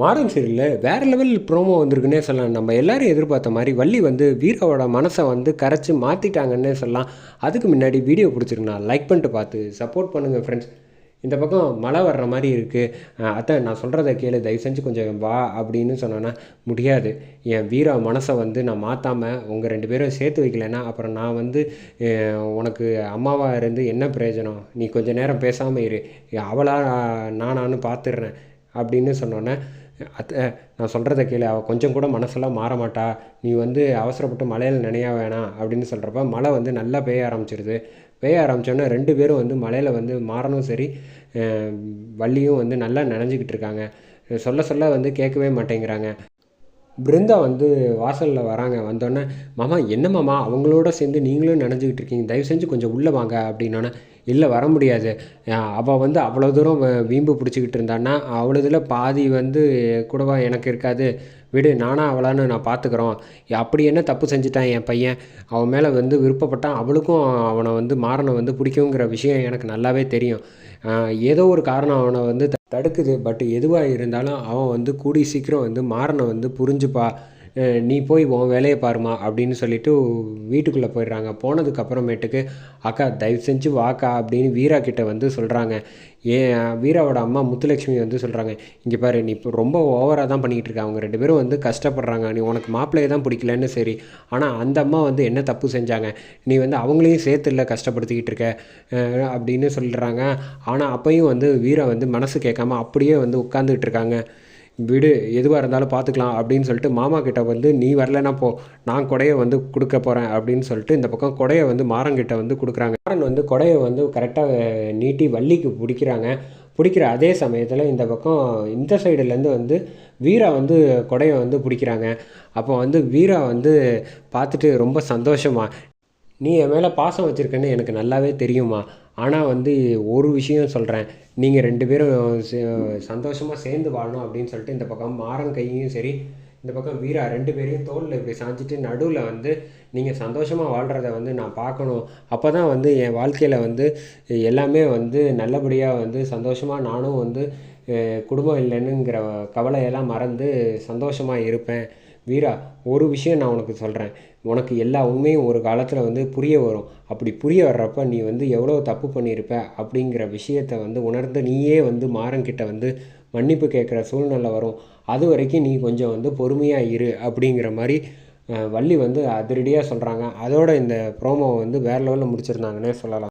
மாறன் சீரியலில் வேறு level promo வந்திருக்குன்னே சொல்லலாம். நம்ம எல்லோரும் எதிர்பார்த்த மாதிரி வள்ளி வந்து வீராவோட மனசை வந்து கரைச்சி மாற்றிட்டாங்கன்னே சொல்லலாம். அதுக்கு முன்னாடி வீடியோ பிடிச்சிருக்குண்ணா லைக் பண்ணிட்டு பார்த்து சப்போர்ட் பண்ணுங்கள் ஃப்ரெண்ட்ஸ் இந்த பக்கம் மழை வர்ற மாதிரி இருக்குது அத்தை நான் சொல்கிறத கேளு. தயவு செஞ்சு கொஞ்சம் வா அப்படின்னு சொன்னோன்னா முடியாது. என் வீரா மனசை வந்து நான் மாற்றாமல் உங்கள் ரெண்டு பேரும் சேர்த்து வைக்கலைன்னா அப்புறம் நான் வந்து உனக்கு அம்மாவாக இருந்து என்ன பிரயோஜனம்? நீ கொஞ்சம் நேரம் பேசாமல் இரு. அவளாக நானான்னு பார்த்துடுறேன் அப்படின்னு சொன்னோன்னே அத்தை நான் சொல்கிறத கேளு. அவள் கொஞ்சம் கூட மனசெல்லாம் மாற மாட்டா நீ வந்து அவசரப்பட்டு மலையில் நினையா வேணாம் அப்படின்னு சொல்கிறப்ப மழை வந்து நல்லா பெய்ய ஆரம்பிச்சிருது. பெய்ய ஆரம்பித்தோன்னே ரெண்டு பேரும் வந்து மலையில் வந்து மாறனும் சரி வள்ளியும் வந்து நல்லா நினைஞ்சிக்கிட்டு இருக்காங்க. சொல்ல சொல்ல வந்து கேட்கவே மாட்டேங்கிறாங்க. பிருந்தா வந்து வாசலில் வராங்க. வந்தோடனே மாமா என்ன மாமா? அவங்களோட சேர்ந்து நீங்களும் நினைஞ்சிக்கிட்டு இருக்கீங்க. தயவு செஞ்சு கொஞ்சம் உள்ளே வாங்க அப்படின்னோடனே இல்லை வர முடியாது. அவள் வந்து அவ்வளோ தூரம் வீம்பு பிடிச்சிக்கிட்டு இருந்தான்னா அவ்வளோதுல பாதி வந்து கூடவா எனக்கு இருக்காது. விடு நானாக அவளான்னு நான் பார்த்துக்குறோம் அப்படி என்ன தப்பு செஞ்சுட்டான் என் பையன்? அவன் மேலே வந்து விருப்பப்பட்டான் அவளுக்கும் அவனை வந்து மாறனை வந்து பிடிக்குங்கிற விஷயம் எனக்கு நல்லாவே தெரியும். ஏதோ ஒரு காரணம் அவனை வந்து த- தடுக்குது. பட் எதுவாக இருந்தாலும் அவன் வந்து கூடி சீக்கிரம் வந்து மாறனை வந்து புரிஞ்சுப்பா. நீ போய் உன் வேலையை பாருமா அப்படின்னு சொல்லிட்டு வீட்டுக்குள்ளே போயிடுறாங்க. போனதுக்கப்புறமேட்டுக்கு அக்கா தயவு செஞ்சு வாக்கா அப்படின்னு வீரா கிட்ட வந்து சொல்கிறாங்க ஏன் வீராவோட அம்மா முத்துலட்சுமி வந்து சொல்கிறாங்க இங்கே பாரு நீ இப்போ ரொம்ப ஓவராக தான் பண்ணிக்கிட்டு இருக்க. அவங்க ரெண்டு பேரும் வந்து கஷ்டப்படுறாங்க. நீ உனக்கு மாப்பிள்ளையை தான் பிடிக்கலன்னு சரி. ஆனால் அந்த அம்மா வந்து என்ன தப்பு செஞ்சாங்க? நீ வந்து அவங்களையும் சேர்த்து இல்லை கஷ்டப்படுத்திக்கிட்டு இருக்க அப்படின்னு சொல்கிறாங்க ஆனால் அப்பையும் வந்து வீரா வந்து மனசு கேட்காம அப்படியே வந்து உட்காந்துக்கிட்டு இருக்காங்க. விடு எதுவாக இருந்தாலும் பார்த்துக்கலாம் அப்படின்னு சொல்லிட்டு மாமா கிட்ட வந்து நீ வரலைன்னா போ நான் கொடையை வந்து கொடுக்க போகிறேன் அப்படின்னு சொல்லிட்டு இந்த பக்கம் கொடையை வந்து மாறன்கிட்ட வந்து கொடுக்குறாங்க. மாறன் வந்து கொடையை வந்து கரெக்டாக நீட்டி வள்ளிக்கு பிடிக்கிறாங்க. பிடிக்கிற அதே சமயத்தில் இந்த பக்கம் இந்த சைடுலேருந்து வந்து வீரா வந்து கொடையை வந்து பிடிக்கிறாங்க. அப்போ வந்து வீரா வந்து பார்த்துட்டு ரொம்ப சந்தோஷமாக நீ என் மேலே பாசம் வச்சுருக்கேன்னு எனக்கு நல்லாவே தெரியுமா? ஆனால் வந்து ஒரு விஷயம் சொல்கிறேன் நீங்கள் ரெண்டு பேரும் சந்தோஷமாக சேர்ந்து வாழணும் அப்படின்னு சொல்லிட்டு இந்த பக்கம் மாறன் கையும் சரி இந்த பக்கம் வீரா ரெண்டு பேரையும் தோளில் இப்படி சாஞ்சிட்டு நடுவில் வந்து நீங்கள் சந்தோஷமாக வாழ்கிறத வந்து நான் பார்க்கணும். அப்போ தான் வந்து என் வாழ்க்கையில் வந்து எல்லாமே வந்து நல்லபடியாக வந்து சந்தோஷமாக நானும் வந்து குடும்பம் இல்லைன்னுங்கிற கவலையெல்லாம் மறந்து சந்தோஷமாக இருப்பேன். வீரா ஒரு விஷயம் நான் உனக்கு சொல்கிறேன் உனக்கு எல்லா உண்மையும் ஒரு காலத்தில் வந்து புரிய வரும். அப்படி புரிய வர்றப்ப நீ வந்து எவ்வளோ தப்பு பண்ணியிருப்ப அப்படிங்கிற விஷயத்தை வந்து உணர்ந்து நீயே வந்து மாறங்கிட்ட வந்து மன்னிப்பு கேட்குற சூழ்நிலை வரும். அது வரைக்கும் நீ கொஞ்சம் வந்து பொறுமையாக இரு அப்படிங்கிற மாதிரி வள்ளி வந்து அதிரடியாக சொல்கிறாங்க அதோட இந்த ப்ரோமோவை வந்து வேறு லெவலில் முடிச்சிருந்தாங்கன்னே சொல்லலாம்.